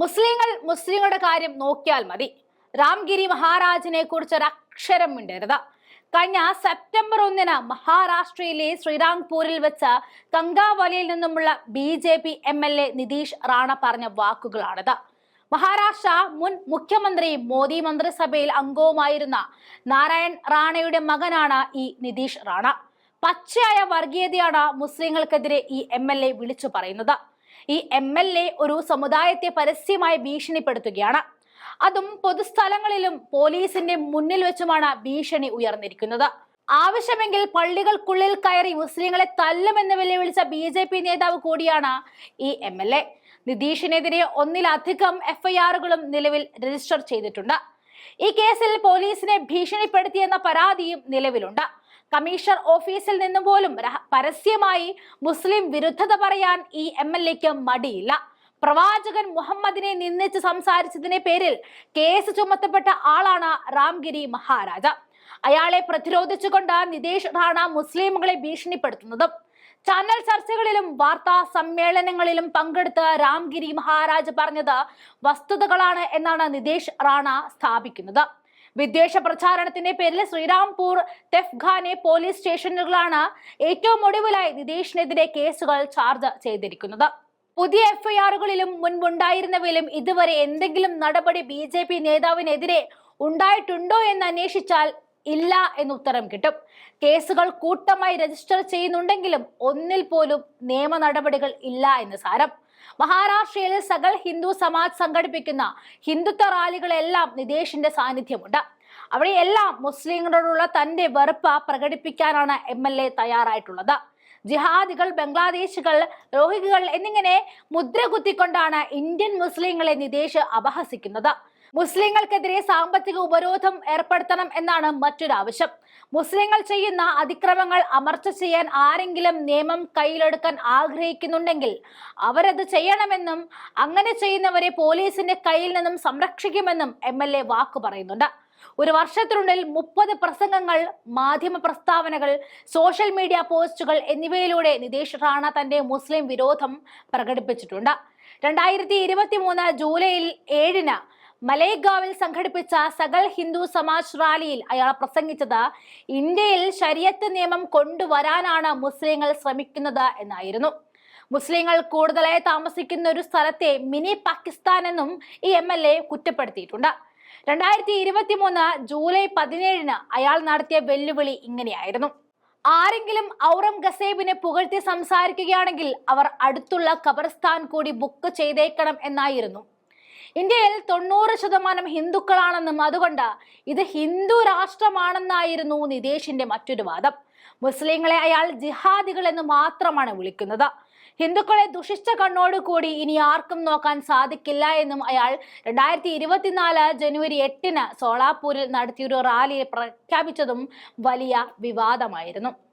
മുസ്ലിങ്ങൾ മുസ്ലിങ്ങളുടെ കാര്യം നോക്കിയാൽ മതി. രാംഗിരി മഹാരാജിനെ കുറിച്ച് ഒരു അക്ഷരം മിണ്ടരുത്. കഴിഞ്ഞ സെപ്റ്റംബർ ഒന്നിന് മഹാരാഷ്ട്രയിലെ ശ്രീരാംപൂരിൽ വെച്ച കങ്കാവലിയിൽ നിന്നുമുള്ള B J P M L A Nitesh Rane പറഞ്ഞ വാക്കുകളാണിത്. മഹാരാഷ്ട്ര മുൻ മുഖ്യമന്ത്രി മോദി മന്ത്രിസഭയിൽ അംഗവുമായിരുന്ന നാരായൺ റാണയുടെ മകനാണ് ഈ നിതീഷ് റാണ. പച്ചയായ വർഗീയതയാണ് മുസ്ലിങ്ങൾക്കെതിരെ ഈ എം എൽ എ വിളിച്ചു പറയുന്നത്. ഈ എം എൽ എ ഒരു സമുദായത്തെ പരസ്യമായി ഭീഷണിപ്പെടുത്തുകയാണ്. അതും പൊതുസ്ഥലങ്ങളിലും പോലീസിന്റെ മുന്നിൽ വെച്ചുമാണ് ഭീഷണി ഉയർന്നിരിക്കുന്നത്. ആവശ്യമെങ്കിൽ പള്ളികൾക്കുള്ളിൽ കയറി മുസ്ലിങ്ങളെ തല്ലുമെന്ന് വെല്ലുവിളിച്ച ബി ജെ പി നേതാവ് കൂടിയാണ് ഈ എം എൽ എ നിതീഷിനെതിരെ ഒന്നിലധികം എഫ്ഐആറുകളും നിലവിൽ രജിസ്റ്റർ ചെയ്തിട്ടുണ്ട്. ഈ കേസിൽ പോലീസിനെ ഭീഷണിപ്പെടുത്തിയെന്ന പരാതിയും നിലവിലുണ്ട്. കമ്മീഷണർ ഓഫീസിൽ നിന്നും പോലും പരസ്യമായി മുസ്ലിം വിരുദ്ധത പറയാൻ ഈ എം എൽ എക്ക് മടിയില്ല. പ്രവാചകൻ മുഹമ്മദിനെ നിന്ദിച്ച് സംസാരിച്ചതിനെ പേരിൽ കേസ് ചുമത്തപ്പെട്ട ആളാണ് രാംഗിരി മഹാരാജ. അയാളെ പ്രതിരോധിച്ചുകൊണ്ട് നിതേഷ് റാണ മുസ്ലിമുകളെ ഭീഷണിപ്പെടുത്തുന്നതും. ചാനൽ ചർച്ചകളിലും വാർത്താ സമ്മേളനങ്ങളിലും പങ്കെടുത്ത രാംഗിരി മഹാരാജ് പറഞ്ഞത് വസ്തുതകളാണ് എന്നാണ് നിതേഷ് റാണ സ്ഥാപിക്കുന്നത്. വിദ്വേഷ പ്രചാരണത്തിന്റെ പേരിൽ ശ്രീരാംപൂർ തെഫ്ഖാനെ പോലീസ് സ്റ്റേഷനുകളാണ് ഏറ്റവും ഒടുവിലായി നിതീഷിനെതിരെ കേസുകൾ ചാർജ് ചെയ്തിരിക്കുന്നത്. പുതിയ എഫ്ഐആറുകളിലും മുൻപുണ്ടായിരുന്നവയിലും ഇതുവരെ എന്തെങ്കിലും നടപടി ബി ജെ പി നേതാവിനെതിരെ ഉണ്ടായിട്ടുണ്ടോ എന്ന് അന്വേഷിച്ചാൽ ഇല്ല എന്ന് ഉത്തരം കിട്ടും. കേസുകൾ കൂട്ടമായി രജിസ്റ്റർ ചെയ്യുന്നുണ്ടെങ്കിലും ഒന്നിൽ പോലും നിയമ നടപടികൾ ഇല്ല എന്ന് സാരം. മഹാരാഷ്ട്രയിൽ സകൽ ഹിന്ദു സമാജ് സംഘടിപ്പിക്കുന്ന ഹിന്ദുത്വ റാലികളെല്ലാം നിതേഷിന്റെ സാന്നിധ്യമുണ്ട്. അവിടെയെല്ലാം മുസ്ലിങ്ങളോടുള്ള തന്റെ വെറുപ്പ് പ്രകടിപ്പിക്കാനാണ് എം എൽ എ തയ്യാറായിട്ടുള്ളത്. ജിഹാദികൾ ബംഗ്ലാദേശികൾ രോഹിംഗ്യകൾ എന്നിങ്ങനെ മുദ്ര കുത്തിക്കൊണ്ടാണ് ഇന്ത്യൻ മുസ്ലിങ്ങളെ നിതേഷ് അപഹസിക്കുന്നത്. മുസ്ലിങ്ങൾക്കെതിരെ സാമ്പത്തിക ഉപരോധം ഏർപ്പെടുത്തണം എന്നാണ് മറ്റൊരു ആവശ്യം. മുസ്ലിങ്ങൾ ചെയ്യുന്ന അതിക്രമങ്ങൾ അമർച്ച ചെയ്യാൻ ആരെങ്കിലും നിയമം കയ്യിലെടുക്കാൻ ആഗ്രഹിക്കുന്നുണ്ടെങ്കിൽ അവരത് ചെയ്യണമെന്നും അങ്ങനെ ചെയ്യുന്നവരെ പോലീസിന്റെ കയ്യിൽ നിന്നും സംരക്ഷിക്കുമെന്നും എം എൽ എ വാക്കു പറയുന്നുണ്ട്. ഒരു വർഷത്തിനുള്ളിൽ മുപ്പത് പ്രസംഗങ്ങൾ മാധ്യമ പ്രസ്താവനകൾ സോഷ്യൽ മീഡിയ പോസ്റ്റുകൾ എന്നിവയിലൂടെ നിതീഷ് റാണ തന്റെ മുസ്ലിം വിരോധം പ്രകടിപ്പിച്ചിട്ടുണ്ട്. രണ്ടായിരത്തി ഇരുപത്തി മൂന്ന് ജൂലൈയിൽ ഏഴിന് മലേഗാവിൽ സംഘടിപ്പിച്ച സകൽ ഹിന്ദു സമാജ് റാലിയിൽ അയാൾ പ്രസംഗിച്ചത് ഇന്ത്യയിൽ ശരിയത്ത് നിയമം കൊണ്ടുവരാനാണ് മുസ്ലിങ്ങൾ ശ്രമിക്കുന്നത് എന്നായിരുന്നു. മുസ്ലിങ്ങൾ കൂടുതലായി താമസിക്കുന്ന ഒരു സ്ഥലത്തെ മിനി പാകിസ്ഥാൻ എന്നും ഈ എം എൽ എ കുറ്റപ്പെടുത്തിയിട്ടുണ്ട്. രണ്ടായിരത്തി ഇരുപത്തി മൂന്ന് ജൂലൈ പതിനേഴിന് അയാൾ നടത്തിയ വെല്ലുവിളി ഇങ്ങനെയായിരുന്നു. ആരെങ്കിലും ഔറം ഗസേബിനെ പുകഴ്ത്തി സംസാരിക്കുകയാണെങ്കിൽ അവർ അടുത്തുള്ള ഖബർസ്ഥാൻ കൂടി ബുക്ക് ചെയ്തേക്കണം എന്നായിരുന്നു. ഇന്ത്യയിൽ തൊണ്ണൂറ് ശതമാനം ഹിന്ദുക്കളാണെന്നും അതുകൊണ്ട് ഇത് ഹിന്ദു രാഷ്ട്രമാണെന്നായിരുന്നു നിതേഷിന്റെ മറ്റൊരു വാദം. മുസ്ലിങ്ങളെ അയാൾ ജിഹാദികൾ എന്ന് മാത്രമാണ് വിളിക്കുന്നത്. ഹിന്ദുക്കളെ ദുഷിച്ച കണ്ണോടുകൂടി ഇനി ആർക്കും നോക്കാൻ സാധിക്കില്ല എന്നും അയാൾ രണ്ടായിരത്തി ഇരുപത്തിനാല് ജനുവരി എട്ടിന് സോളാപൂരിൽ നടത്തിയൊരു റാലിയെ പ്രഖ്യാപിച്ചതും വലിയ വിവാദമായിരുന്നു.